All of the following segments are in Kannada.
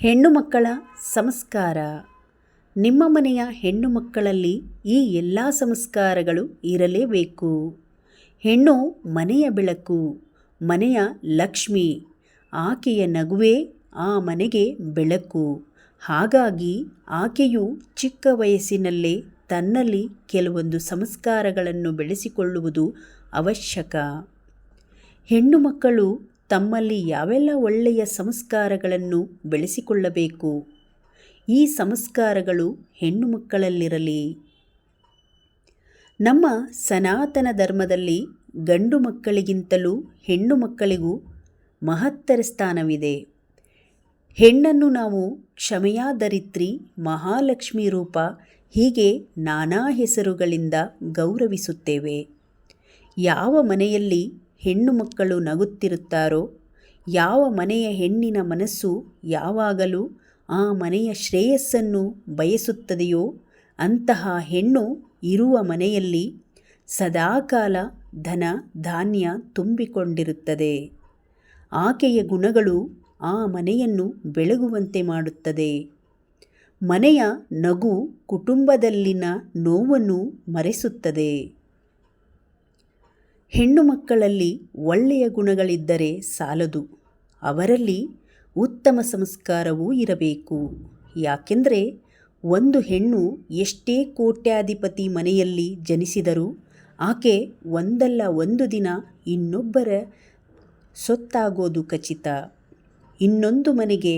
ಹೆಣ್ಣು ಮಕ್ಕಳ ಸಂಸ್ಕಾರ. ನಿಮ್ಮ ಮನೆಯ ಹೆಣ್ಣು ಮಕ್ಕಳಲ್ಲಿ ಈ ಎಲ್ಲ ಸಂಸ್ಕಾರಗಳು ಇರಲೇಬೇಕು. ಹೆಣ್ಣು ಮನೆಯ ಬೆಳಕು, ಮನೆಯ ಲಕ್ಷ್ಮಿ, ಆಕೆಯ ನಗುವೇ ಆ ಮನೆಗೆ ಬೆಳಕು. ಹಾಗಾಗಿ ಆಕೆಯು ಚಿಕ್ಕ ವಯಸ್ಸಿನಲ್ಲೇ ತನ್ನಲ್ಲಿ ಕೆಲವೊಂದು ಸಂಸ್ಕಾರಗಳನ್ನು ಬೆಳೆಸಿಕೊಳ್ಳುವುದು ಅವಶ್ಯಕ. ಹೆಣ್ಣು ಮಕ್ಕಳು ತಮ್ಮಲ್ಲಿ ಯಾವೆಲ್ಲ ಒಳ್ಳೆಯ ಸಂಸ್ಕಾರಗಳನ್ನು ಬೆಳೆಸಿಕೊಳ್ಳಬೇಕು? ಈ ಸಂಸ್ಕಾರಗಳು ಹೆಣ್ಣು ಮಕ್ಕಳಲ್ಲಿರಲಿ. ನಮ್ಮ ಸನಾತನ ಧರ್ಮದಲ್ಲಿ ಗಂಡು ಮಕ್ಕಳಿಗಿಂತಲೂ ಹೆಣ್ಣು ಮಕ್ಕಳಿಗೂ ಮಹತ್ತರ ಸ್ಥಾನವಿದೆ. ಹೆಣ್ಣನ್ನು ನಾವು ಕ್ಷಮೆಯಾದರಿತ್ರಿ ಮಹಾಲಕ್ಷ್ಮಿ ರೂಪ ಹೀಗೆ ನಾನಾ ಹೆಸರುಗಳಿಂದ ಗೌರವಿಸುತ್ತೇವೆ. ಯಾವ ಮನೆಯಲ್ಲಿ ಹೆಣ್ಣು ಮಕ್ಕಳು ನಗುತ್ತಿರುತ್ತಾರೋ? ಯಾವ ಮನೆಯ ಹೆಣ್ಣಿನ ಮನಸ್ಸು ಯಾವಾಗಲೂ ಆ ಮನೆಯ ಶ್ರೇಯಸ್ಸನ್ನು ಬಯಸುತ್ತದೆಯೋ, ಅಂತಹ ಹೆಣ್ಣು ಇರುವ ಮನೆಯಲ್ಲಿ ಸದಾಕಾಲ ಧನ ಧಾನ್ಯ ತುಂಬಿಕೊಂಡಿರುತ್ತದೆ. ಆಕೆಯ ಗುಣಗಳು ಆ ಮನೆಯನ್ನು ಬೆಳಗುವಂತೆ ಮಾಡುತ್ತದೆ. ಮನೆಯ ನಗು ಕುಟುಂಬದಲ್ಲಿನ ನೋವನ್ನು ಮರೆಸುತ್ತದೆ. ಹೆಣ್ಣು ಮಕ್ಕಳಲ್ಲಿ ಒಳ್ಳೆಯ ಗುಣಗಳಿದ್ದರೆ ಸಾಲದು. ಅವರಲ್ಲಿ ಉತ್ತಮ ಸಂಸ್ಕಾರವೂ ಇರಬೇಕು. ಯಾಕೆಂದರೆ ಒಂದು ಹೆಣ್ಣು ಎಷ್ಟೇ ಕೋಟ್ಯಾಧಿಪತಿ ಮನೆಯಲ್ಲಿ ಜನಿಸಿದರೂ ಆಕೆ ಒಂದಲ್ಲ ಒಂದು ದಿನ ಇನ್ನೊಬ್ಬರ ಸೊತ್ತಾಗೋದು ಖಚಿತ. ಇನ್ನೊಂದು ಮನೆಗೆ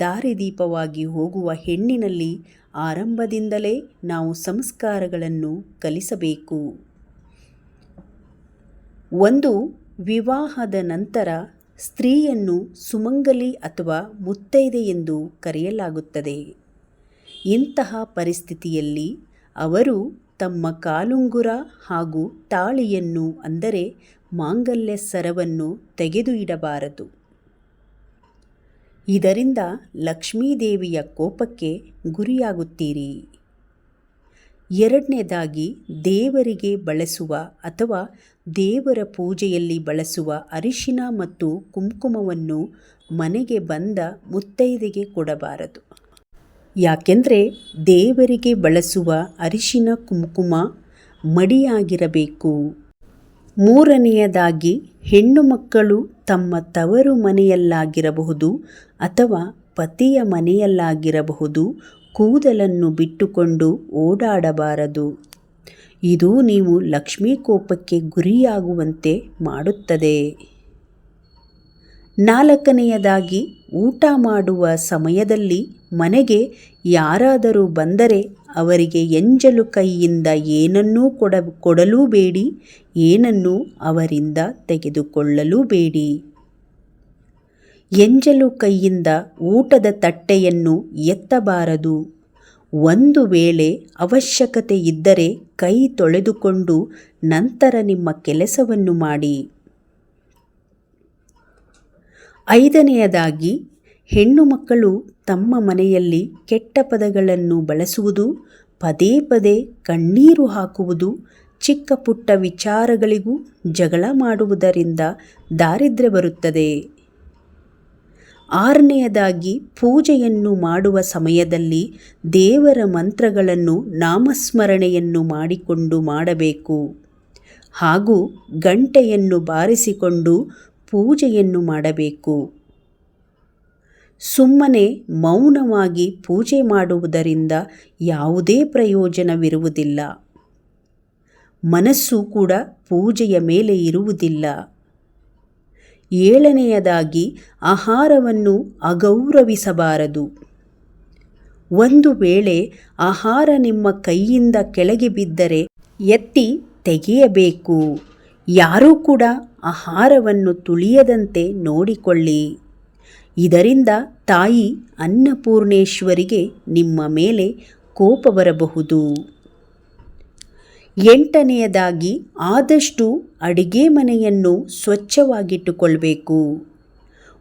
ದಾರಿದೀಪವಾಗಿ ಹೋಗುವ ಹೆಣ್ಣಿನಲ್ಲಿ ಆರಂಭದಿಂದಲೇ ನಾವು ಸಂಸ್ಕಾರಗಳನ್ನು ಕಲಿಸಬೇಕು. ಒಂದು ವಿವಾಹದ ನಂತರ ಸ್ತ್ರೀಯನ್ನು ಸುಮಂಗಲಿ ಅಥವಾ ಮುತ್ತೈದೆ ಎಂದು ಕರೆಯಲಾಗುತ್ತದೆ. ಇಂತಹ ಪರಿಸ್ಥಿತಿಯಲ್ಲಿ ಅವರು ತಮ್ಮ ಕಾಲುಂಗುರ ಹಾಗೂ ತಾಳಿಯನ್ನು ಅಂದರೆ ಮಾಂಗಲ್ಯ ಸರವನ್ನು ತೆಗೆದು ಇಡಬಾರದು ಇದರಿಂದ ಲಕ್ಷ್ಮೀದೇವಿಯ ಕೋಪಕ್ಕೆ ಗುರಿಯಾಗುತ್ತೀರಿ. ಎರಡನೇದಾಗಿ ದೇವರಿಗೆ ಬಳಸುವ ಅಥವಾ ದೇವರ ಪೂಜೆಯಲ್ಲಿ ಬಳಸುವ ಅರಿಶಿನ ಮತ್ತು ಕುಂಕುಮವನ್ನು ಮನೆಗೆ ಬಂದ ಮುತ್ತೈದೆಗೆ ಕೊಡಬಾರದು. ಯಾಕೆಂದರೆ ದೇವರಿಗೆ ಬಳಸುವ ಅರಿಶಿನ, ಕುಂಕುಮ ಮಡಿಯಾಗಿರಬೇಕು. ಮೂರನೆಯದಾಗಿ ಹೆಣ್ಣು ಮಕ್ಕಳು ತಮ್ಮ ತವರು ಮನೆಯಲ್ಲಾಗಿರಬಹುದು ಅಥವಾ ಪತಿಯ ಮನೆಯಲ್ಲಾಗಿರಬಹುದು ಕೂದಲನ್ನು ಬಿಟ್ಟುಕೊಂಡು ಓಡಾಡಬಾರದು. ಇದು ನೀವು ಲಕ್ಷ್ಮೀ ಕೋಪಕ್ಕೆ ಗುರಿಯಾಗುವಂತೆ ಮಾಡುತ್ತದೆ. ನಾಲ್ಕನೆಯದಾಗಿ, ಊಟ ಮಾಡುವ ಸಮಯದಲ್ಲಿ ಮನೆಗೆ ಯಾರಾದರೂ ಬಂದರೆ ಅವರಿಗೆ ಎಂಜಲು ಕೈಯಿಂದ ಏನನ್ನೂ ಕೊಡ, ಕೊಡಲೂ ಬೇಡಿ, ಏನನ್ನೂ ಅವರಿಂದ ತೆಗೆದುಕೊಳ್ಳಲೂ ಬೇಡಿ. ಎಂಜಲು ಕೈಯಿಂದ ಊಟದ ತಟ್ಟೆಯನ್ನು ಎತ್ತಬಾರದು. ಒಂದು ವೇಳೆ ಅವಶ್ಯಕತೆ ಇದ್ದರೆ ಕೈ ತೊಳೆದುಕೊಂಡು ನಂತರ ನಿಮ್ಮ ಕೆಲಸವನ್ನು ಮಾಡಿ. ಐದನೆಯದಾಗಿ, ಹೆಣ್ಣು ಮಕ್ಕಳು ತಮ್ಮ ಮನೆಯಲ್ಲಿ ಕೆಟ್ಟ ಪದಗಳನ್ನು ಬಳಸುವುದು, ಪದೇ ಪದೇ ಕಣ್ಣೀರು ಹಾಕುವುದು, ಚಿಕ್ಕ ಪುಟ್ಟ ವಿಚಾರಗಳಿಗೂ ಜಗಳ ಮಾಡುವುದರಿಂದ ದಾರಿದ್ರ್ಯ ಬರುತ್ತದೆ. ಆರನೆಯದಾಗಿ ಪೂಜೆಯನ್ನು ಮಾಡುವ ಸಮಯದಲ್ಲಿ ದೇವರ ಮಂತ್ರಗಳನ್ನು ನಾಮಸ್ಮರಣೆಯನ್ನು ಮಾಡಿಕೊಂಡು ಮಾಡಬೇಕು. ಹಾಗೂ ಗಂಟೆಯನ್ನು ಬಾರಿಸಿಕೊಂಡು ಪೂಜೆಯನ್ನು ಮಾಡಬೇಕು. ಸುಮ್ಮನೆ ಮೌನವಾಗಿ ಪೂಜೆ ಮಾಡುವುದರಿಂದ ಯಾವುದೇ ಪ್ರಯೋಜನವಿರುವುದಿಲ್ಲ. ಮನಸ್ಸು ಕೂಡ ಪೂಜೆಯ ಮೇಲೆ ಇರುವುದಿಲ್ಲ. ಏಳನೆಯದಾಗಿ ಆಹಾರವನ್ನು ಅಗೌರವಿಸಬಾರದು. ಒಂದು ವೇಳೆ ಆಹಾರ ನಿಮ್ಮ ಕೈಯಿಂದ ಕೆಳಗೆ ಬಿದ್ದರೆ ಎತ್ತಿ ತೆಗೆಯಬೇಕು. ಯಾರೂ ಕೂಡ ಆಹಾರವನ್ನು ತುಳಿಯದಂತೆ ನೋಡಿಕೊಳ್ಳಿ. ಇದರಿಂದ ತಾಯಿ ಅನ್ನಪೂರ್ಣೇಶ್ವರಿಗೆ ನಿಮ್ಮ ಮೇಲೆ ಕೋಪ ಬರಬಹುದು. ಎಂಟನೆಯದಾಗಿ ಆದಷ್ಟು ಅಡಿಗೆ ಮನೆಯನ್ನು ಸ್ವಚ್ಛವಾಗಿಟ್ಟುಕೊಳ್ಳಬೇಕು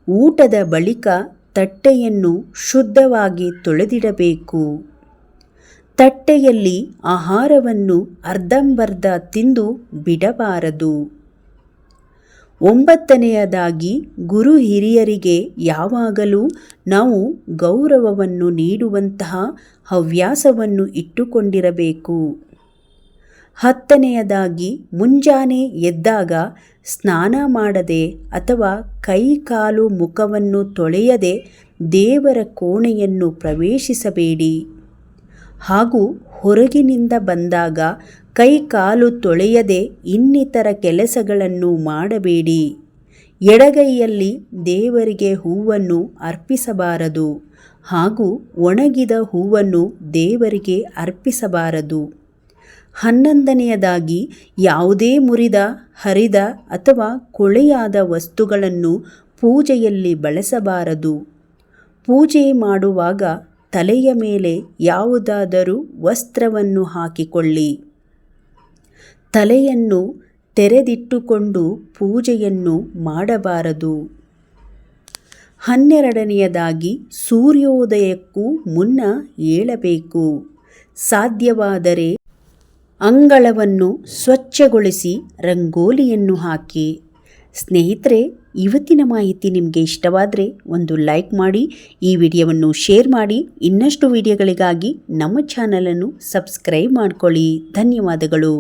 ಊಟದ ಬಳಿಕ ತಟ್ಟೆಯನ್ನು ಶುದ್ಧವಾಗಿ ತೊಳೆದಿಡಬೇಕು. ತಟ್ಟೆಯಲ್ಲಿ ಆಹಾರವನ್ನು ಅರ್ಧಂಬರ್ಧ ತಿಂದು ಬಿಡಬಾರದು. ಒಂಬತ್ತನೆಯದಾಗಿ ಗುರು ಹಿರಿಯರಿಗೆ ಯಾವಾಗಲೂ ನಾವು ಗೌರವವನ್ನು ನೀಡುವಂತಹ ಹವ್ಯಾಸವನ್ನು ಇಟ್ಟುಕೊಂಡಿರಬೇಕು. ಹತ್ತನೆಯದಾಗಿ ಮುಂಜಾನೆ ಎದ್ದಾಗ ಸ್ನಾನ ಮಾಡದೆ ಅಥವಾ ಕೈ ಕಾಲು ಮುಖವನ್ನು ತೊಳೆಯದೆ ದೇವರ ಕೋಣೆಯನ್ನು ಪ್ರವೇಶಿಸಬೇಡಿ. ಹಾಗೂ ಹೊರಗಿನಿಂದ ಬಂದಾಗ ಕೈ ಕಾಲು ತೊಳೆಯದೆ ಇನ್ನಿತರ ಕೆಲಸಗಳನ್ನು ಮಾಡಬೇಡಿ. ಎಡಗೈಯಲ್ಲಿ ದೇವರಿಗೆ ಹೂವನ್ನು ಅರ್ಪಿಸಬಾರದು ಹಾಗೂ ಒಣಗಿದ ಹೂವನ್ನು ದೇವರಿಗೆ ಅರ್ಪಿಸಬಾರದು. ಹನ್ನೊಂದನೆಯದಾಗಿ ಯಾವುದೇ ಮುರಿದ, ಹರಿದ ಅಥವಾ ಕೊಳೆಯಾದ ವಸ್ತುಗಳನ್ನು ಪೂಜೆಯಲ್ಲಿ ಬಳಸಬಾರದು. ಪೂಜೆ ಮಾಡುವಾಗ ತಲೆಯ ಮೇಲೆ ಯಾವುದಾದರೂ ವಸ್ತ್ರವನ್ನು ಹಾಕಿಕೊಳ್ಳಿ. ತಲೆಯನ್ನು ತೆರೆದಿಟ್ಟುಕೊಂಡು ಪೂಜೆಯನ್ನು ಮಾಡಬಾರದು. ಹನ್ನೆರಡನೆಯದಾಗಿ ಸೂರ್ಯೋದಯಕ್ಕೂ ಮುನ್ನ ಏಳಬೇಕು. ಸಾಧ್ಯವಾದರೆ ಅಂಗಳವನ್ನು ಸ್ವಚ್ಛಗೊಳಿಸಿ ರಂಗೋಲಿಯನ್ನು ಹಾಕಿ. ಸ್ನೇಹಿತರೆ, ಇವತ್ತಿನ ಮಾಹಿತಿ ನಿಮಗೆ ಇಷ್ಟವಾದರೆ ಒಂದು ಲೈಕ್ ಮಾಡಿ, ಈ ವಿಡಿಯೋವನ್ನು ಶೇರ್ ಮಾಡಿ, ಇನ್ನಷ್ಟು ವಿಡಿಯೋಗಳಿಗಾಗಿ ನಮ್ಮ ಚಾನಲನ್ನು ಸಬ್ಸ್ಕ್ರೈಬ್ ಮಾಡ್ಕೊಳ್ಳಿ. ಧನ್ಯವಾದಗಳು.